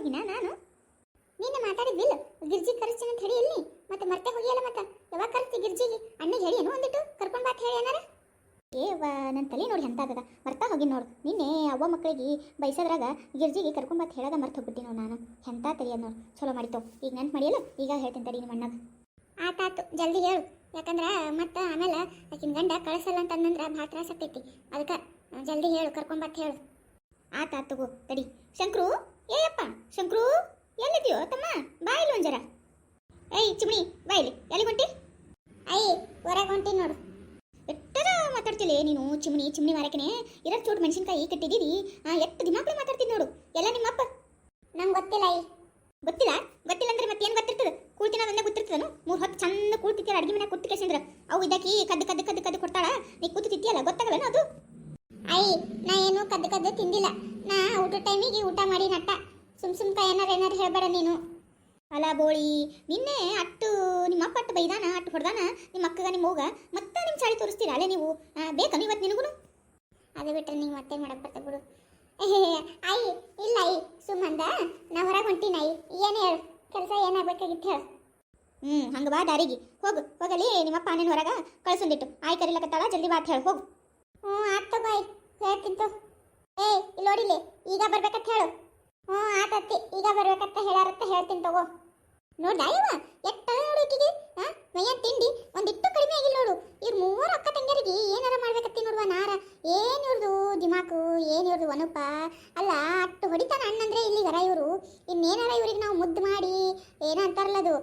ಹೋಗಿನ ನಾನು? ನೀನು ಮಾತಾಡಿದ್ವಿಲ್ಲ? ಗಿರ್ಜಿ ಕರೆಸ್ತೀನಿ ಅಂತ ಹೇಳಿ ಇಲ್ಲಿ ಮತ್ತೆ ಮರ್ತೆ ಹೋಗಿಯಲ್ಲ ಮತ್ತೆ? ಯಾವಾಗ ಕರೆಸ್ತಿ ಗಿರ್ಜಿಗೆ? ಅಣ್ಣಗೆ ಹೇಳಿ ಏನೋ ಒಂದಿಟ್ಟು ಕರ್ಕೊಂಡ್ ಬಾತ್ ಹೇಳಿ ಏನಾರ ಏ ವಾ ನನ್ನ ತಲೆ ನೋಡಿ ಎಂತಾಗದ ಮರ್ತಾ ಹೋಗಿ ನೋಡು. ನಿನ್ನೆ ಅವ್ವ ಮಕ್ಕಳಿಗೆ ಬೈಸದ್ರಾಗ ಗಿರ್ಜಿಗೆ ಕರ್ಕೊಂಡ್ ಬಾತ್ ಹೇಳದ ಮರ್ತು ಹೋಗ್ಬಿಟ್ಟಿ ನೋಡು ನಾನು. ಎಂತ ತಲೆಯದ ನೋಡು. ಚಲೋ ಮಾಡಿತ್ತು ಈಗ ನೆನ್ಪು ಮಾಡಿಯಲ್ಲ? ಈಗ ಹೇಳ್ತೀನಿ ತಡಿ ನಿಮ್ಮ ಅಣ್ಣಗ. ಆತಾತು ಜಲ್ದಿ ಹೇಳು. ಯಾಕಂದ್ರೆ ಮತ್ತೆ ಆಮೇಲೆ ಆಕಿನ ಗಂಡ ಕಳಿಸಲ್ಲ ಅಂತ ಅಂದಂದ್ರೆ ಭಾಳ ತ್ರಾಸ ಆಗ್ತೈತಿ. ಅದಕ್ಕೆ ಜಲ್ದಿ ಹೇಳು. ಕರ್ಕೊಂಡ್ ಬಾತ್ ಹೇಳು. ಆತಾತು ತಡಿ. ಶಂಕ್ರು? ಏಯಪ್ಪ ಶಂಕ್ರು ಎಲ್ಲಿದ್ಯೋ ತಮ್ಮ? ಬಾಯಿಲಿ ಒಂಜರ ಏಯ್ ಚಿಮಣಿ ಬಾಯಿಲಿ ಎಲ್ಲಿ ಹೊಂಟಿ? ಅಯ್ಯ ಹೊರಗೆ ಹೊಂಟಿ ನೋಡು. ಎಟ್ಟರ ಮಾತಾಡ್ತಿಲ್ಲ ನೀನು ಚಿಮಣಿ ಚಿಮಣಿ ಮಾರಕನೆ? ಇರೋ ಚೂಟ್ ಮೆಣಸಿನ್ಕಾಯಿ ಕಟ್ಟಿದ್ದೀರಿ? ಆ ಎಷ್ಟು ದಿಮಾಕ್ಳು ಮಾತಾಡ್ತೀನಿ ನೋಡು. ಎಲ್ಲ ನಿಮ್ಮಪ್ಪ. ನಂಗೆ ಗೊತ್ತಿಲ್ಲ ಅಯ್ಯ ಗೊತ್ತಿಲ್ಲ? ಗೊತ್ತಿಲ್ಲ ಅಂದ್ರೆ ಮತ್ತೆ ಏನು ಗೊತ್ತಿರ್ತದೆ? ಕೂಳ್ತಿನ ಒಂದೇ ಗೊತ್ತಿರ್ತದನು? ಮೂರು ಹೊತ್ತು ಚಂದ ಕೂಳ್ತಿರ್ತೀರ ಅಡುಗೆ ಮನೆ ಕೂತು ಕೇಸಿಂದ್ರ ಅವು ಇದಕ್ಕೆ ಕದ್ದು ಕದ್ದು ಕದ್ದು ಕದ್ದು ಕೊಡ್ತಾಳ? ನೀ ಕೂತು ತಿಂತೀಯಲ್ಲ ಗೊತ್ತಾಗಲ್ಲ ಅದು? ಅಯ್ಯ ನಾ ಏನು ಕದ್ದು ಕದ್ದು ತಿಂದಿಲ್ಲ. ನಾ ಊಟ ಟೈಮಿಗೆ ಊಟ ಮಾಡಿ ನಟ್ಟ. ಸುಮ್ ಸುಮ್ಕ ಏನಾರು ಏನಾರು ಹೇಳ್ಬೇಡ ನೀನು. ಅಲ್ಲ ಬೋಳಿ, ನಿನ್ನೆ ಅಟ್ಟು ನಿಮ್ಮ ಅಪ್ಪ ಅಟ್ಟು ಬೈದಾನ, ಅಟ್ಟು ಹೊಡೆದಾನ? ನಿಮ್ಮ ಅಕ್ಕಗ, ನಿಮ್ಮ ಹೋಗ ಮತ್ತೆ ನಿಮ್ಮ ಚಾಳಿ ತೋರಿಸ್ತೀರಾ ಅಲ್ಲೇ ನೀವು? ಬೇಕಾ ಇವತ್ತು ನಿನಗೂ ಅದು ಬಿಟ್ರೆ ನೀವು ಮತ್ತೆ ಮಾಡಕ್ಕೆ ಬರ್ತಾ ಬಿಡು. ಅಯ್ಯ ಇಲ್ಲ ಐ ಸುಮ್ಮಂದ ನಾ ಹೊರಗೆ ಹೊಂಟೀನಿ ಅಯ್ಯ ಏನು ಹೇಳು? ಕೆಲಸ ಏನಾಗಬೇಕಾಗಿತ್ತು ಹೇಳು. ಹ್ಞೂ ಹಂಗೆ ಬಾ ದಾರಿಗೆ. ಹೋಗು, ಹೋಗಲಿ ನಿಮ್ಮಪ್ಪ ಅಣ್ಣನ ಹೊರಗೆ. ಕಳ್ಸೊಂದಿಟ್ಟು. ಆಯ್ ಕರಿಲಕತ್ತಾಳ, ಜಲ್ದಿ ಬಾತ್ ಹೇಳು. ಹೋಗು. ಹ್ಞೂ ಆಯ್ತು ಬಾಯ್ ಹೇಳ್ತಿಂತು ಏ ಇಲ್ಲಿ ನೋಡಿಲಿ ಈಗ ಬರ್ಬೇಕಂತ ಹೇಳು. ಹ್ಞೂ ಆತತ್ತಿ ಈಗ ಬರ್ಬೇಕಂತ ಹೇಳಾರತ್ತ ಹೇಳ್ತೀನಿ ತಗೋ. ನೋಡ್ದ ಇವ? ಎಟ್ಟ ನೋಡು ಈಕಿಗೆ? ತಿಂಡಿ? ಒಂದಿಟ್ಟು ಕಡಿಮೆ ಆಗಿಲ್ಲ ನೋಡು. ಇವ್ರ ಮೂವರು ಅಕ್ಕ ತಂಗಿಯರಿಗೆ ಏನಾರ ಮಾಡ್ಬೇಕತ್ತಿ ನೋಡುವ ನಾರ. ಏನು ಇವ್ರದು ದಿಮಾಕು, ಏನು ಇವ್ರದು ವನಪ ಅಲ್ಲ, ಅಟ್ಟು ಹೊಡಿತಾನ ಅಣ್ಣಂದ್ರೆ ಇಲ್ಲಿ ಗರ ಇವರು. ಇನ್ನೇನಾರ ಇವ್ರಿಗೆ ನಾವು ಮುದ್ದು ಮಾಡಿ ಏನ ಅಂತಾರಲ್ಲ ಅದು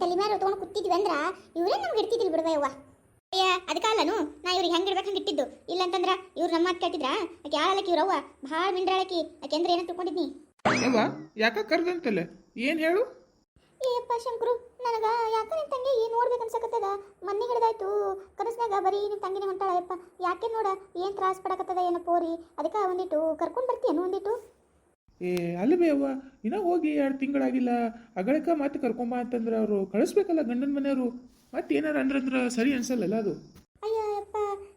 ತಲೆ ಮೇಲೆ ತೊಗೊಂಡು ಕೂತಿದ್ವಿ ಅಂದ್ರೆ, ಇವರೇ ನಮ್ಗೆ ಇಡ್ತಿದ್ದಿಲ್ಲ ಬಿಡುವ ಯವ್ವ? ಅಯ್ಯ ಅದಕ್ಕಲ್ಲನು ನಾ ಇವ್ರಿಗೆ ಹೆಂಗೆ ಇಡ್ಬೇಕು ಹಂಗೆ ಇಟ್ಟಿದ್ದು. ಇಲ್ಲಂತಂದ್ರ ಇವ್ರು ನಮ್ಮ ಮಾತು ಕೇಳ್ತಿದ್ರ? ಆಕೆ ಆಳಲಕ್ಕಿ ಇವ್ರವ್ವ ಭಾಳ ಮಿಂಡ್ರಾಳಕಿ ಆಕೆ ಅಂದ್ರೆ ಏನಂತ ತಿಳ್ಕೊಂಡಿದ್ನಿ. ಅವ ಯಾಕ ಕರ್ದಂತಲ್ಲ? ಏನ್ ಹೇಳು? ಏಪ್ಪ ಶಂಕರು ನನಗ ಯಾಕ ನಿನ್ ತಂಗಿ ಏನ್ ನೋಡ್ಬೇಕು ಅನ್ಸಕತ್ತದ? ಮನ್ನಿ ಹಿಡ್ದಾಯ್ತು. ಕನಸ್ನಾಗ ಬರೀ ನಿನ್ ತಂಗಿನೇ ಹೊಂಟಾಳ ಯಪ್ಪ ಯಾಕೆ ನೋಡ? ಏನ್ ತ್ರಾಸ್ ಪಡಕತ್ತದ ಏನೋ ಪೋರಿ. ಅದಕ್ಕ ಒಂದಿಟ್ಟು ಕರ್ಕೊಂಡ್ ಬರ್ತೀಯನು ಒಂದಿಟ್ಟು? ಏ ಅಲ್ಲವೇ ಅವ್ವ ಇನ್ನ ಹೋಗಿ ಎರಡು ತಿಂಗಳಾಗಿಲ್ಲ. ಅಗಳಕ ಮತ್ತೆ ಕರ್ಕೊಂಬ ಅಂತಂದ್ರೆ ಅವರು ಕಳಿಸ್ಬೇಕಲ್ಲ ಗಂಡನ ಮನೆಯವರು. ಮತ್ತೆ ಏನಾರ ಅಂದ್ರಂದ್ರೆ ಸರಿ ಅನ್ಸಲ್ಲಲ್ಲ ಅದು? ಅಯ್ಯ ಯಪ್ಪ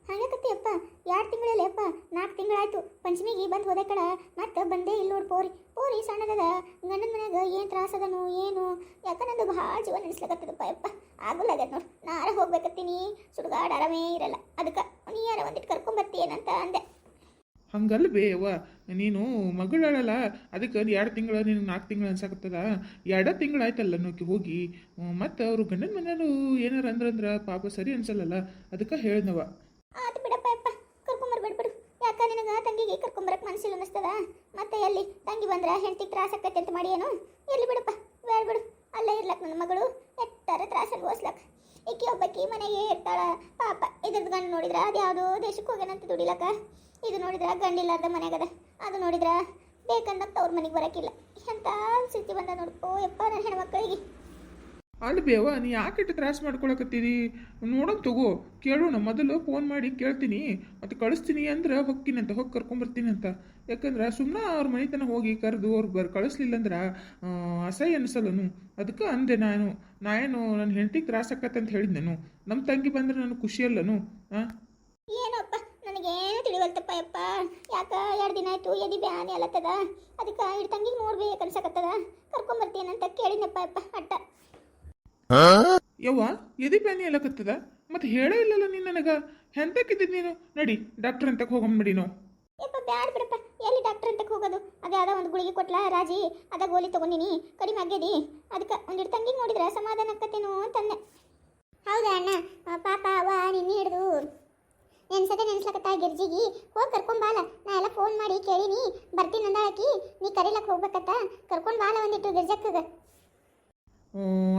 ಹಂಗಕತ್ತಿ ಅಪ್ಪ. ಎರಡು ತಿಂಗಳಲ್ಲಿ ಅಪ್ಪ? ನಾಲ್ಕು ತಿಂಗಳಾಯ್ತು. ಪಂಚಮಿಗೆ ಬಂದು ಹೋದೆ ಕಡ ಮತ್ತೆ ಬಂದೇ ಇಲ್ಲ ನೋಡಿ ಪೋರಿ. ಪೋರಿ ಸಣ್ಣದದ. ಗಂಡನ ಮನ್ಯಾಗ ಏನು ತ್ರಾಸದನು ಏನು. ಯಾಕ ನಂದು ಭಾಳ ಜೀವ ನೆನೆಸ್ಲಕತ್ತದಪ್ಪ ಯಪ್ಪ ಆಗುಲ್ಲ ಅದ ನೋಡು. ನಾರ ಹೋಗ್ಬೇಕತ್ತೀನಿ. ಸುಡುಗಾಡ ಆರಾಮೇ ಇರಲ್ಲ. ಅದಕ್ಕೆ ನೀ ಯಾರ ಒಂದಿಟ್ಟು ಕರ್ಕೊಂಬರ್ತೀಯೇನಂತ ಅಂದೆ. ಹಂಗಲ್ವೇ ಬೇವ ನೀನು ಮಗಳಲ್ಲ ಅದಕ್ಕೆ ಎರಡು ತಿಂಗಳು ನಿನಗೆ ನಾಲ್ಕು ತಿಂಗಳು ಅನ್ಸಾಕತ್ತದ? ಎರಡ ತಿಂಗಳಾಯ್ತಲ್ಲ ನೋಕಿ ಹೋಗಿ. ಮತ್ತು ಅವರು ಗಂಡನ ಮನೆಯವರು ಏನಾರ ಅಂದ್ರಂದ್ರೆ ಪಾಪ ಸರಿ ಅನ್ಸಲ್ಲಲ್ಲ, ಅದಕ್ಕೆ ಹೇಳ್ದವ. ಆತು ಬಿಡಪ್ಪ ಯಪ್ಪ ಕರ್ಕೊಂಬರ್ಬೇಡ ಬಿಡು ಯಾಕ ನಿನಗ ತಂಗಿಗೆ ಕರ್ಕೊಂಬರಕ್ ಮನಸ್ಸಿಲ್ಲ ಅನ್ನಿಸ್ತದ? ಮತ್ತೆ ಎಲ್ಲಿ ತಂಗಿ ಬಂದ್ರ ಹೆಂಡತಿ ತ್ರಾಸ ಆಕೈತೆ ಅಂತ ಮಾಡಿ ಏನು ಎಲ್ಲಿ ಬಿಡಪ್ಪ, ಬೇಡ ಬಿಡು. ಅಲ್ಲೇ ಇರ್ಲಕ್ ನನ್ನ ಮಗಳು. ಎಟ್ಟಾರ ತ್ರಾಸಲ್ಲಿ ಓಸ್ಲಕ್ ಈಕಿ ಒಬ್ಬಕಿ ಮನೆಗೆ ಇರ್ತಾಳ. ಪಾಪ ಇದ್ರದ್ದು ಗಂಡು ನೋಡಿದ್ರ ಅದ್ಯಾವುದೋ ದೇಶಕ್ಕೆ ಹೋಗ್ಯಾನಂತ ದುಡಿಲಕ್ಕ. ಇದು ನೋಡಿದ್ರ ಗಂಡಿಲ್ಲಾರ್ದ ಮನೆಗದ ಅದು. ನೋಡಿದ್ರ ಬೇಕಂದಂತ ತವ್ರ ಮನೆಗೆ ಬರಕಿಲ್ಲ. ಎಂತ ಸ್ಥಿತಿ ಬಂದ ಓ ಯಪ್ಪ ನನ್ನ ಹೆಣ್ಮಕ್ಳಿಗೆ. ಅಲ್ಬೇವ ನೀ ಯಾಕೆ ತ್ರಾಸ ಮಾಡ್ಕೊಳಕತ್ತೀರಿ? ನೋಡೋಣ ತಗೋ. ಕೇಳೋಣ ಮೊದಲು ಫೋನ್ ಮಾಡಿ ಕೇಳ್ತೀನಿ. ಮತ್ತು ಕಳಿಸ್ತೀನಿ ಅಂದ್ರೆ ಹೊಕ್ಕಿನಂತ ಹೋಗಿ ಕರ್ಕೊಂಬರ್ತೀನಿ ಅಂತ. ಯಾಕಂದ್ರೆ ಸುಮ್ಮನೆ ಅವ್ರ ಮನೆತನ ಹೋಗಿ ಕರೆದು ಅವ್ರು ಬರ್ ಕಳಿಸ್ಲಿಲ್ಲ ಅಂದ್ರೆ ಆ, ಅಸಹ್ಯ ಅನಿಸಲ್ಲನು. ಅದಕ್ಕೆ ಅಂದೆ ನಾನು. ನಾ ಏನು ನನ್ನ ಹೆಂಡತಿಗೆ ತ್ರಾಸ ಅಂತ ಹೇಳಿದ್ನೇನು. ನಮ್ಮ ತಂಗಿ ಬಂದ್ರೆ ನನಗೆ ಖುಷಿಯಲ್ಲನು ಹಾಂ ತಿಳಿವಲ್ತಪ್ಪ ಯಪ್ಪ ಯಾಕ ಎರಡು ದಿನ ಆಯ್ತು ಎದಿ ಬ್ಯಾನಿ ಅಲ್ಲತ್ತದ ಅದಕ್ಕೆ ಇಡ್ ತಂಗಿಗೆ ನೋಡ್ಬೇಕು ಅನ್ಸಕತ್ತದ ಕರ್ಕೊಂಬರ್ತೀನಂತ ಕೇಳಿನಪ್ಪ ಯಪ್ಪ ಅಟ್ಟ. ಯವ್ವ ಎದಿ ಬ್ಯಾನಿ ಅಲ್ಲಕತ್ತದ ಮತ್ತೆ ಹೇಳೇ ಇಲ್ಲಲ್ಲ ನೀನು ನನಗೆ. ಎಂತಕ್ಕಿದ್ದಿದ್ದು ನೀನು? ನಡಿ ಡಾಕ್ಟರ್ ಅಂತಕ್ಕೆ ಹೋಗಂಬಿಡಿ ನಾವು. ಯಪ್ಪ ಬ್ಯಾಡ ಬಿಡಪ್ಪ. ಎಲ್ಲಿ ಡಾಕ್ಟರ್ ಅಂತಕ್ಕೆ ಹೋಗೋದು? ಅದೇ ಅದ ಒಂದು ಗುಳಿಗೆ ಕೊಟ್ಲ ರಾಜಿ. ಅದ ಗೋಲಿ ತಗೊಂಡಿನಿ ಕಡಿಮೆ ಆಗ್ಯದಿ. ಅದಕ್ಕೆ ಒಂದಿಡ್ ತಂಗಿಗೆ ನೋಡಿದ್ರೆ ಸಮಾಧಾನ ಆಕತ್ತೇನೋ ಅಂತಂದೆ. ಹೌದಾ ಅಣ್ಣ ಪಾಪ ಅವ ನಿನ್ನೆ ಹಿಡಿದು ನೆನ್ಸದೆ ನೆನ್ಸ್ಲಕತ್ತ ಗಿರ್ಜಿಗಿ? ಹೋಗಿ ಕರ್ಕೊಂಬಾಲ ನಾ ಎಲ್ಲ ಫೋನ್ ಮಾಡಿ ಕೇಳಿನಿ. ಬರ್ತೀನಿ ಅಂದ ಹಾಕಿ ನೀ ಕರೀಲಕ್ಕೆ ಹೋಗ್ಬೇಕತ್ತ? ಕರ್ಕೊಂಡ್ ಬಾಲ ಒಂದಿಟ್ಟು ಗಿರ್ಜಕ್ಕಗ.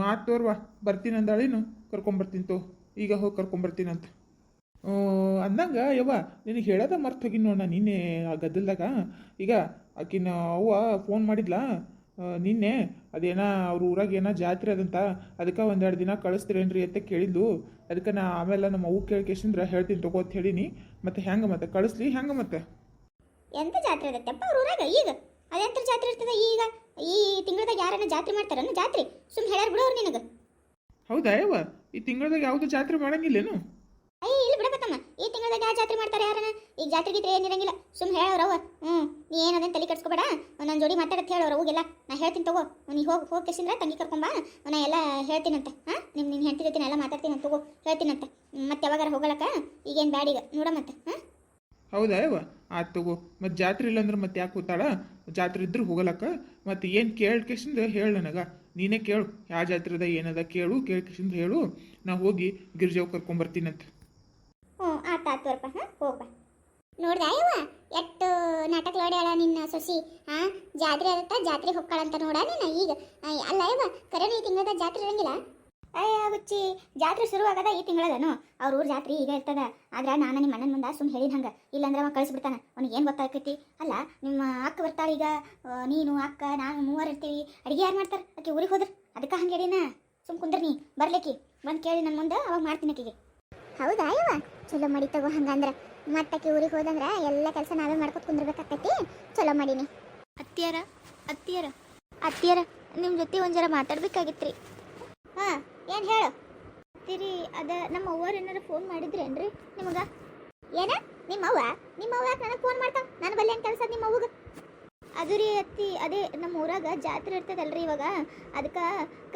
ಆತು ತೋರ್ವ. ಬರ್ತೀನಿ ಅಂದಾಳೇನು ಕರ್ಕೊಂಬರ್ತೀನಿ ತೋ. ಈಗ ಹೋಗಿ ಕರ್ಕೊಂಬರ್ತೀನಂತ ಅಂದಂಗ ಯವ್ವ, ನಿನಗೆ ಹೇಳೋದ ಮರ್ತು ಹೋಗಿ ನೋಡ ನಿನ್ನೆ ಆ ಗದ್ದಲ್ದಾಗ. ಈಗ ಆಕಿನ ಅವ್ವ ಫೋನ್ ಮಾಡಿದ್ಲಾ? ನಿನ್ನೆ ಅದೇನೋ ಅವ್ರ ಊರಾಗ ಏನೋ ಜಾತ್ರೆ ಅದಂತ ಅದಕ್ಕೆ ಒಂದೆರಡು ದಿನ ಕಳಿಸ್ತೀರೇನ್ರಿ ಅಂತ ಕೇಳಿದ್ಲು ಅದಕ್ಕೆ ನಾ ಆಮೇಲೆ ನಮ್ಮ ಅವ್ವ ಕೇಳ್ಕೇಶಂದ್ರೆ ಹೇಳ್ತೀನಿ ತಗೋ ಅಂತ ಹೇಳೀನಿ. ಮತ್ತೆ ಹೆಂಗೆ ಮತ್ತೆ? ಕಳಿಸ್ಲಿ ಹೆಂಗೆ ಮತ್ತೆ? ಎಂತ ಜಾತ್ರೆ ಅದತ್ತಪ್ಪ ಅವ್ರ ಊರಾಗ? ಈಗ? ಅದೆಂತ ಜಾತ್ರೆ ಇರ್ತದೆ ಈಗ? ಈ ತಿಂಗಳದಾಗ ಯಾರನ್ನ ಜಾತ್ರೆ ಮಾಡ್ತಾರನ್ನ ಜಾತ್ರೆ? ಸುಮ್ ಹೇಳ್ಯಾರ ಬಿಡು ನಿನಗೆ ನಿನಗ. ಹೌದಾ ಯವ್ವ? ಈ ತಿಂಗಳದಾಗ ಯಾವುದು ಜಾತ್ರೆ ಮಾಡಂಗಿಲ್ಲೇನು? ಅಯ್ಯ ಇಲ್ಲಿ ಈ ತಿಂಗಳದಾಗ ಯಾವ ಜಾತ್ರೆ ಮಾಡ್ತಾರೆ ಯಾರನ? ಈಗ ಜಾತ್ರೆ ಗೀತ್ರೆ ಏನಿರಂಗಿಲ್ಲ ಸುಮ್ ಹೇಳವ್ರವ ಹ್ಞೂ ನೀ ಏನದೇನು ತಲೆ ಕೆಡ್ಸ್ಕೊಬೇಡ? ನನ್ನ ಜೋಡಿ ಮಾತಾಡತ್ ಹೇಳವ್ರ ಹೋಗಿಲ್ಲ. ನಾ ಹೇಳ್ತೀನಿ ತಗೋ. ನೀ ಹೋಗಿ ಹೋಗಿ ಕೆಸಿಂದ್ರ ತಂಗಿ ಕರ್ಕೊಂಬಾ ನಾ ಎಲ್ಲ ಹೇಳ್ತೀನಂತೆ. ಹಾಂ ನಿಮ್ಮ ನಿನ್ನ ಹೆಂಡತಿ ಜೊತೆ ಎಲ್ಲ ಮಾತಾಡ್ತೀನಿ ತಗೋ. ಹೇಳ್ತೀನಂತೆ. ಮತ್ತೆ ಯಾವಾಗಾರ ಹೋಗಲಕ್ಕ? ಈಗೇನು ಬ್ಯಾಡ ಈಗ. ನೋಡ ಮತ್ತೆ, ಹಾಂ? ಹೌದಾ ಆತ್ ತಗೋ. ಮತ್ತು ಜಾತ್ರೆ ಇಲ್ಲಂದ್ರೆ ಮತ್ತೆ ಯಾಕೆ ಕೂತಾಳ? ಜಾತ್ರೆ ಇದ್ರೆ ಹೋಗಲಕ್ಕ. ಮತ್ತು ಏನು ಕೇಳ್ಕೇಸಿಂದ ಹೇಳು ನನಗೆ. ನೀನೇ ಕೇಳು. ಯಾವ ಜಾತ್ರೆದ ಏನದ ಕೇಳು ಕೇಳ್ಕೇಸಿಂದ ಹೇಳು. ನಾ ಹೋಗಿ ಗಿರ್ಜಾವ್ ಕರ್ಕೊಂಬರ್ತೀನಂತ ಹ್ಞೂ ಆತ ತೋರ್ಪ ಹಾಂ ಹೋಗ್ಬ. ನೋಡ್ದ ಯವ್ವ ಎಷ್ಟು ನಾಟಕ ನೋಡ್ಯಾಳ ನಿನ್ನ ಸೊಸಿ ಹಾ ಜಾತ್ರೆ ಆಗತ್ತ ಜಾತ್ರೆ ಅಂತ ನೋಡ ನೀನು ಈಗ. ಅಲ್ಲ ಯವ್ವ ಕರೆನ ಈ ತಿಂಗಳದ ಜಾತ್ರೆ ಇರಂಗಿಲ್ಲ? ಅಯ್ಯ ಹುಚ್ಚಿ ಜಾತ್ರೆ ಶುರು ಆಗದ ಈ ತಿಂಗಳದನು. ಅವ್ರ ಊರ್ ಜಾತ್ರೆ ಈಗ ಇರ್ತದ. ಆದ್ರೆ ನಾನು ನಿಮ್ಮ ಅಣ್ಣನ ಮುಂದೆ ಸುಮ್ಮನೆ ಹೇಳಿದ ಹಂಗ. ಇಲ್ಲಾಂದ್ರೆ ಅವ ಕಳಿಸ್ಬಿಡ್ತಾನ. ಅವ್ನಿಗೆ ಏನು ಗೊತ್ತಾಕೈತಿ? ಅಲ್ಲ ನಿಮ್ಮ ಅಕ್ಕ ಬರ್ತಾಳ ಈಗ. ನೀನು ಅಕ್ಕ ನಾನು ಮೂವರು ಇರ್ತೀವಿ. ಅಡಿಗೆ ಯಾರು ಮಾಡ್ತಾರೆ? ಆಕೆ ಊರಿಗೆ ಹೋದ್ರೆ? ಅದಕ್ಕೆ ಹಂಗೆ ಹೇಳಿನ? ಸುಮ್ ಕುಂದ್ರ ನೀ ಬರ್ಲಿಕ್ಕಿ ಬಂದು ಕೇಳಿ ನನ್ನ ಮುಂದೆ ಅವಾಗ ಮಾಡ್ತೀನಿ ಆಕಿಗೆ. ಹೌದಾ ಯವ್ವ ಚಲೋ ಮಾಡಿ ತಗೋ ಹಂಗಂದ್ರ. ಮತ್ತಕ್ಕೆ ಊರಿಗೆ ಹೋದಂದ್ರೆ ಎಲ್ಲ ಕೆಲಸ ನಾವೇ ಮಾಡ್ಕೊತ ಕುಂದಿರ್ಬೇಕಾಕತಿ ಚಲೋ ಮಾಡೀನಿ. ಅತ್ತಿಯರ ಅತ್ತಿಯರ ಅತ್ತಿಯರ ನಿಮ್ಮ ಜೊತೆ ಒಂದು ಜರ ಮಾತಾಡ್ಬೇಕಾಗಿತ್ರಿ. ಹಾ ಏನು ಹೇಳು? ತಿರಿ ಅದ ನಮ್ಮ ಅವ್ವರು ಏನಾರ ಫೋನ್ ಮಾಡಿದ್ರೇನ್ರಿ ನಿಮಗೆ? ಏನ? ನಿಮ್ಮ ಅವ್ವ? ನಿಮ್ಮ ಅವ್ವ ಯಾಕೆ ನನಗೆ ಫೋನ್ ಮಾಡ್ತಾವ? ನನ್ನ ಬಲ್ಲಿ ಏನು ಕೆಲಸ ನಿಮ್ಮ ಅವ್ವಗ? ಅದು ರೀ ಅತ್ತಿ ಅದೇ ನಮ್ಮ ಊರಾಗ ಜಾತ್ರೆ ಇರ್ತದಲ್ರಿ ಇವಾಗ. ಅದಕ್ಕೆ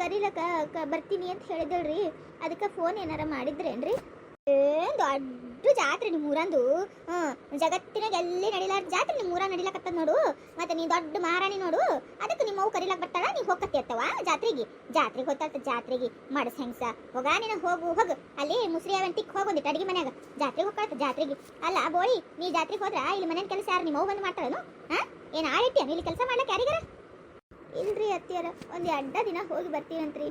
ಕರೀಲಕ್ಕ ಬರ್ತೀನಿ ಅಂತ ಹೇಳಿದಳ್ರಿ ಅದಕ್ಕೆ ಫೋನ್ ಏನಾರ ಮಾಡಿದ್ರೇನ್ರಿ? ದೊಡ್ಡ ಜಾತ್ರೆ ನಿಮ್ಮ ಊರಂದು. ಹ್ಞೂ ಜಗತ್ತಿನಾಗ ಎಲ್ಲಿ ನಡಿಲಾರ ಜಾತ್ರೆ ನಿಮ್ಮ ಊರಾಗ ನಡಿಲಕತ್ತದ ನೋಡು. ಮತ್ತೆ ನೀ ದೊಡ್ಡ ಮಹಾರಾಣಿ ನೋಡು. ಅದಕ್ಕೆ ನಿಮ್ಮ ಅವ್ವ ಕರಿಲಕ್ ಬರ್ತಾಳ, ನೀ ಹೋಗತ್ತಿ ಅತ್ತವ ಜಾತ್ರೆಗೆ? ಜಾತ್ರೆಗೆ ಹೋಗ್ತಾಳ ಜಾತ್ರೆಗೆ. ಮಾಡಸ್ ಹೆಂಗ್ಸ? ಹೋಗ ನೀನು, ಹೋಗು ಹೋಗು. ಅಲ್ಲಿ ಮುಸ್ರಿ ಅವಂತಿಕ್ ಹೋಗೊಂದಿಟ್ಟು ಅಡಿಗೆ ಮನ್ಯಾಗ. ಜಾತ್ರೆಗೆ ಹೋಗ್ಕಳತ್ತ ಜಾತ್ರೆಗೆ. ಅಲ್ಲ, ಬೋಳಿ, ನೀ ಜಾತ್ರೆಗೆ ಹೋದ್ರ ಇಲ್ಲಿ ಮನೇನ ಕೆಲಸ ಯಾರು ನಿಮ್ಮ ಬಂದ್ ಬಂದು ಮಾಡ್ತಾಳನು? ಹಾ? ಏನ್ ನೀ ಇಲ್ಲಿ ಕೆಲಸ ಮಾಡ್ಲಕ್ಕೆ ಯಾರಿಗಾರ? ಇಲ್ರಿ ಅತ್ತಿಯರ, ಒಂದು ಅಡ್ಡ ದಿನ ಹೋಗಿ ಬರ್ತೀವಂತ್ರಿ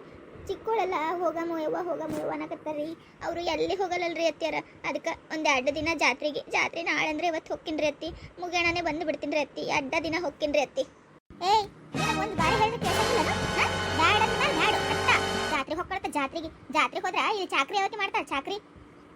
ಚಿಕ್ಕೋಳೆಲ್ಲ ಹೋಗಮ್ಮ ಯವ್ವ ಹೋಗಮ್ಮ ಯವ್ವ ಅನ್ನಕತ್ತಾರ್ರಿ. ಅವರು ಎಲ್ಲಿ ಹೋಗಲ್ಲಲ್ರಿ ಅತ್ತಿಯಾರ? ಅದಕ್ಕೆ ಒಂದು ಎರಡು ದಿನ ಜಾತ್ರೆಗೆ. ಜಾತ್ರೆ ನಾಳೆ ಅಂದ್ರೆ ಇವತ್ತು ಹೊಕ್ಕಿನ್ರಿ ಅತ್ತಿ. ಮುಗಿಯಣನೆ ಬಂದು ಬಿಡ್ತೀನಿ ಅತ್ತಿ. ಅಡ್ಡ ದಿನ ಹೊಕ್ಕಿನ್ರಿ ಅತ್ತಿ. ಏಯ್ ಒಂದು ಬಾರಿ ಹೇಳಿದ್ರೆ ಕೇಳ್ಸಕ್ಕಿಲ್ಲ ಬ್ಯಾಡ, ಅಟ್ಟ. ಜಾತ್ರೆ ಹೊಕ್ಕಳತ್ತ ಜಾತ್ರೆಗೆ ಜಾತ್ರೆ ಹೋದ್ರ ಇಲ್ಲಿ ಚಾಕ್ರಿ ಯಾವತ್ತಿ ಮಾಡ್ತಾರೆ ಚಾಕ್ರಿ?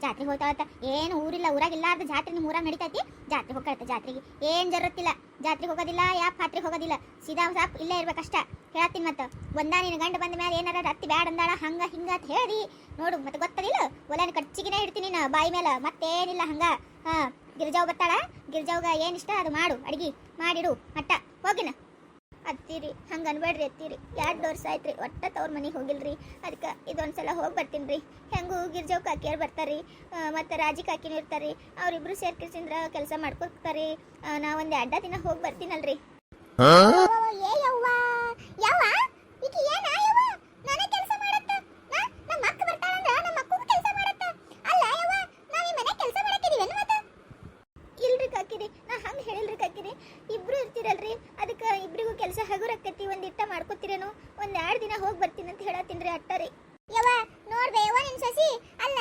ಜಾತ್ರೆ ಹೋಗ್ತಾ ಏನು ಊರಿಲ್ಲ, ಊರಾಗ ಇಲ್ಲಾರ್ದ ಜಾತ್ರೆ ನಿಮ್ಮ ಊರಾಗ ನಡೀತೈತಿ. ಜಾತ್ರೆ ಹೋಗ್ತಾ ಜಾತ್ರೆಗೆ ಏನು ಜರುತ್ತಿಲ್ಲ ಜಾತ್ರೆಗೆ ಹೋಗೋದಿಲ್ಲ ಯಾ ಪಾತ್ರೆಗೆ ಹೋಗೋದಿಲ್ಲ. ಸೀದಾ ಸಾಪ್ ಇಲ್ಲೇ ಇರ್ಬೇಕಷ್ಟ ಹೇಳ್ತೀನಿ ಮತ್ತೆ, ಒಂದಾ ನಿನ್ನ ಗಂಡ ಬಂದ ಮೇಲೆ ಏನಾರ ಅತ್ತಿ ಬ್ಯಾಡ ಅಂದಾಳ, ಹಂಗ, ಹಿಂಗ ಅಂತ ಹೇಳಿ. ನೋಡು, ಮತ್ತೆ ಗೊತ್ತದಿಲ್ಲ? ಒಲೆನ ಕಚ್ಚಿಗೆನೇ ಇಡ್ತೀನಿ ನಾ ಬಾಯಿ ಮೇಲೆ ಮತ್ತೇನಿಲ್ಲ ಹಂಗ. ಹಾ, ಗಿರ್ಜಾವ್ ಬರ್ತಾಳ? ಗಿರ್ಜಾವ್ಗ ಏನ್ ಇಷ್ಟ? ಅದು ಮಾಡು, ಅಡಿಗೆ, ಮಾಡಿಡು, ಮಟ್ಟ. ಹೋಗಿನ? ಅತ್ತಿರಿ ಹಂಗೆ ಅನ್ಬೇಡ್ರಿ ಅತ್ತಿರಿ ಎರಡು ವರ್ಷ ರೀ ಒಟ್ಟ ತವ್ರ ಮನೆಗೆ ಹೋಗಿಲ್ರಿ. ಅದಕ್ಕೆ ಇದೊಂದ್ಸಲ ಹೋಗಿ ಬರ್ತೀನಿ ರೀ ಹೆಂಗೂ ಗಿರ್ಜವ್ ಕಾಕಿಯರ್ ಬರ್ತಾರಿ. ಮತ್ತು ರಾಜಿ ಕಾಕಿನೂ ಇರ್ತಾರಿ. ಅವರಿಬ್ರು ಸೇರ್ಕಿಸಿಂದ್ರ ಕೆಲಸ ಮಾಡ್ಕೊತಾರೆ ನಾ ಒಂದು ಅಡ್ಡ ದಿನ ಹೋಗಿ ಬರ್ತೀನಲ್ರಿ. ಏ ಯವ್ವ ಯವ್ವ ಈಕಿ ಏನ ಯವ್ವ ನನಗೆ ಕೆಲಸ ಮಾಡತ್ತ ನಾ ನಮ್ಮ ಅಕ್ಕ ಬರ್ತಾಳಂದ್ರ ನಮ್ಮ ಅಕ್ಕಗೂ ಕೆಲಸ ಮಾಡತ್ತ ಅಲ್ಲ ಯವ್ವ ನಾವ್ ಈ ಮನೆ ಕೆಲಸ ಮಾಡಕ್ಕಿದೀವೇನು ಮತ್ತ ಇಲ್ರಿ ಕಾಕಿರಿ ನಾ ಹಂಗೆ ಹೇಳಿಲ್ರಿ ಕಾಕಿರಿ ಇಬ್ರು ಇರ್ತೀರಲ್ರಿ ಅದಕ್ಕೆ ಇಬ್ರಿಗೂ ಕೆಲಸ ಹಗುರಕ್ಕತಿ ಒಂದು ಇಟ್ಟ ಮಾಡ್ಕೊತೀರೇನು ಒಂದು ಎರಡು ದಿನ ಹೋಗಿ ಬರ್ತೀನಿ ಅಂತ ಹೇಳತ್ತೀನಿ ರೀ ಅಟ್ಟ ರೀ ಯವ್ವ ನೋಡ್ದೆ ಯವ್ವ ನಿನ್ ಸೊಸಿ ಅಲ್ಲ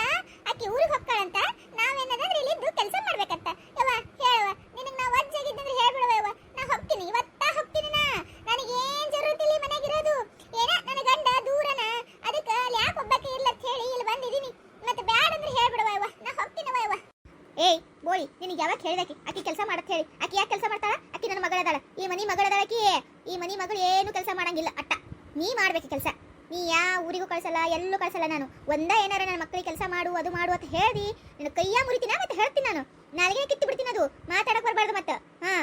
ಆಕಿ ಊರಿಗೆ ಹೋಗ್ತಾಳಂತ ನಾವೇನಂದ್ರೆ ಇಲ್ಲಿದ್ದು ಕೆಲಸ ಮಾಡ್ಬೇಕಂತ ಯವ್ವ ಹೇಳವ್ವ ನಿನಗೆ ನಾ ವಜ್ಜಾಗಿದ್ದಂದ್ರೆ ಹೇಳ್ಬಿಡವ ಯವ್ವ ನಾ ಹೋಗ್ತೀನಿ ಇವತ್ತ ಹೋಗ್ತೀನಿ ನಾ ನನಗೆ ಏನ್ ಜರುರತಿಲ್ಲ ಮನೆಗೆ ಇರೋದು ಏನ ನನ್ನ ಗಂಡ ದೂರನ ಅದಕ್ಕೆ ಅಲ್ಲಿ ಯಾಕೆ ಒಬ್ಬಕ್ಕೆ ಇರ್ಲಂತ ಹೇಳಿ ಇಲ್ಲಿ ಬಂದಿದ್ದೀನಿ ಮತ್ತೆ ಬ್ಯಾಡ ಅಂದ್ರೆ ಹೇಳ್ಬಿಡವ ಯವ್ವ ನಾ ಹೋಗ್ತೀನವ ಯವ್ವ ಏಯ್ ಬೋಳಿ ನಿನಗೆ ಯಾವಾಗ ಹೇಳಿದಕ್ಕೆ ಆಕಿ? ಕೆಲಸ ಮಾಡತ್ ಹೇಳಿ. ಆಕಿ ಯಾಕೆ ಕೆಲಸ ಮಾಡ್ತಾಳ? ಆಕಿ ನನ್ನ ಮಗಳದಾಳ ಈ ಮನಿ ಮಗಳದಾಳ ಆಕಿ. ಈ ಮನಿ ಮಗಳು ಏನು ಕೆಲಸ ಮಾಡಂಗಿಲ್ಲ. ಅಟ್ಟ. ನೀ ಮಾಡ್ಬೇಕು ಕೆಲಸ. ನೀ ಯಾ ಊರಿಗೂ ಕಳ್ಸಲ್ಲ, ಎಲ್ಲೂ ಕಳ್ಸಲ್ಲ ನಾನು. ಒಂದ ಏನಾರ ನನ್ನ ಮಕ್ಕಳಿಗೆ ಕೆಲಸ ಮಾಡು, ಅದು ಮಾಡು ಅಂತ ಹೇಳಿ ನಿನ್ನ ಕೈಯ ಮುರಿತೀನ, ಮತ್ತೆ ಹೇಳ್ತೀನಿ ನಾನು. ನಾಲ್ಗೆ ಕಿತ್ತು ಬಿಡ್ತೀನಿ ಅದು. ಮಾತಾಡಕ್ ಬರಬಾರ್ದು ಮತ್ತೆ. ಹಾ.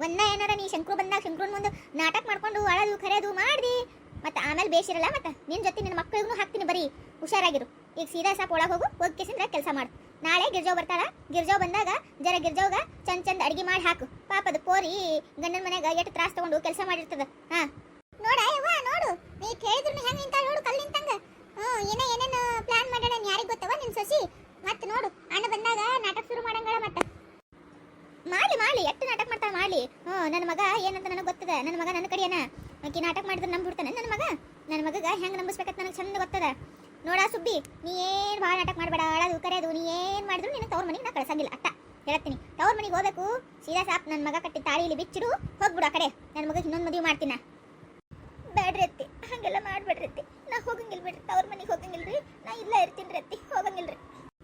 ಒಂದ ಏನಾರ ನೀ ಶಂಕ್ರು ಬಂದಾಗ, ಶಂಕ್ರನ್ ಮುಂದೆ ನಾಟಕ ಮಾಡ್ಕೊಂಡು ಅಳದು, ಕರೆದು ಮಾಡ್ದಿ. ಮತ್ತೆ ಆಮೇಲೆ ಬೇಸಿರಲ್ಲ ಮತ್ತೆ. ನಿನ್ನ ಜೊತೆ ನಿನ್ನ ಮಕ್ಕಳಿಗೂ ಹಾಕ್ತೀನಿ, ಬರೀ. ಹುಷಾರಾಗಿರು. ಈಗ ಸೀದಾ ಸಾಪ್ ಒಳಗೆ ಹೋಗು, ಹೋಗಿ ಕೆಲಸ ಮಾಡು. ನಾಳೆ ಗಿರ್ಜಾವ್ ಬರ್ತಾಳ ಗಿರ್ಜಾವ್ ಬಂದಾಗ ಜರ ಗಿರ್ಜಾವ್ಗ ಚಂದ ಚಂದ ಅಡಿಗೆ ಮಾಡಿ ಹಾಕು. ಪಾಪದ ಪೋರಿ ಗಂಡನ ಮನ್ಯಾಗ ಎಷ್ಟು ತ್ರಾಸ ತಗೊಂಡು ಕೆಲಸ ಮಾಡಿರ್ತದ. ಹಾ. ನೋಡ ಯವ್ವ, ನೋಡು. ನೀ ಕೇಳಿದ್ರು ಹೆಂಗ್ ನಿಂತ ನೋಡು ಕಲ್ ನಿಂತಂಗ. ಹ್ಮ್ ಏನ ಏನೇನು ಪ್ಲಾನ್ ಮಾಡೋಣ ಯಾರಿಗೆ ಗೊತ್ತವ ನಿನ್ ಸಸಿ? ಮತ್ತೆ ನೋಡು, ಅಣ್ಣ ಬಂದಾಗ ನಾಟಕ ಶುರು ಮಾಡಂಗಳ ಮತ್ತೆ. ಮಾಡಿ ಮಾಡಿ, ಎಷ್ಟು ನಾಟಕ ಮಾಡ್ತಾಳ ಮಾಡಿ. ಹ್ಞೂ, ನನ್ನ ಮಗ ಏನಂತ ನನಗೆ ಗೊತ್ತದ. ನನ್ನ ಮಗ ನನ್ನ ಕಡೆಯನ. ಆಕಿ ನಾಟಕ ಮಾಡಿದ್ರೆ ನಂಬಿಡ್ತಾನೆ ನನ್ನ ಮಗ. ನನ್ನ ಮಗಗ ಹೆಂಗೆ ನಂಬಿಸ್ಬೇಕಂತ ನನಗೆ ಚಂದ ಗೊತ್ತದ. ನೋಡ ಸುಬ್ಬಿ, ನೀ ಭಾಳ ನಾಟಕ ಮಾಡಬೇಡ ಅಳದು ಅದು ನೀ ಏನು ಮಾಡಿದ್ರು ನಿನ್ನ ತವ್ರ ಮನೆಗೆ ನಾ ಕಳ್ಸಂಗಿಲ್ಲ. ಅಟ್ಟ ಹೇಳ್ತೀನಿ ತವ್ರ ಮನೆಗೆ ಹೋಗಬೇಕು, ಸೀದಾ ಸಾಪ್ ನನ್ನ ಮಗ ಕಟ್ಟಿ ತಾಳಿಲಿ ಬಿಚ್ಚಿಡು, ಹೋಗ್ಬಿಡು ಆ ಕಡೆ. ನನ್ನ ಮಗ ಇನ್ನೊಂದು ಮದುವೆ ಮಾಡ್ತೀನ? ಬೇಡ್ರಿ ಅತ್ತಿ, ಹಾಗೆಲ್ಲ ಮಾಡ್ಬೇಡ್ರಿ ಅತ್ತಿ. ನಾ ಹೋಗಂಗಿಲ್ಲ ಬಿಡ್ರಿ, ತವ್ರ ಮನೆಗೆ ಹೋಗಂಗಿಲ್ಲ ರೀ ನಾ ಇಲ್ಲ ಇರ್ತೀನಿ ರೀ ಅತ್ತಿ, ಹೋಗಂಗಿಲ್ರಿ.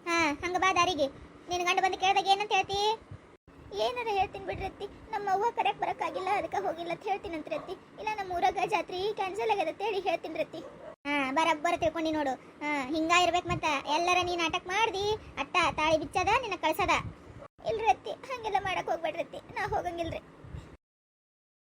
ಹಾ, ಹಂಗ ಬಾ ದಾರಿಗೆ. ನಿನ್ನ ಗಂಡ ಬಂದು ಕೇಳಿದಾಗ ಏನಂತ ಹೇಳ್ತಿ? ಏನಾರ ಹೇಳ್ತೀನಿ ಬಿಡ್ರಿ ಅತ್ತಿ. ನಮ್ಮ ಅವ್ವ ಕರೆಕ್ಟ್ ಬರೋಕ್ಕಾಗಿಲ್ಲ ಅದಕ್ಕೆ ಹೋಗಿಲ್ಲ ಅಂತ ಹೇಳ್ತೀನಿ ಅಂತ ಅತ್ತಿ. ಇಲ್ಲ, ನಮ್ಮ ಊರಾಗ ಜಾತ್ರೆ ಕ್ಯಾನ್ಸಲ್ ಆಗ್ಯದ ಅಂತ ಹೇಳಿ ಹೇಳ್ತೀನಿ ರೀ ಅತ್ತಿ. ಹಾ, ಬರಬ್ಬರ ತಿಳ್ಕೊಂಡಿ ನೋಡು. ಹಾ, ಹಿಂಗ ಇರ್ಬೇಕು ಮತ್ತ. ಎಲ್ಲರ ನೀ ನಾಟಕ ಮಾಡ್ದಿ, ಅಟ್ಟ ತಾಳಿ ಬಿಚ್ಚದ, ನಿನ್ನ ಕಳ್ಸದ. ಇಲ್ರಿ ಅತ್ತಿ, ಹಂಗೆಲ್ಲ ಮಾಡಕ್ ಹೋಗ್ಬೇಡ್ರಿ ನಾ ಹೋಗಂಗಿಲ್ರಿ.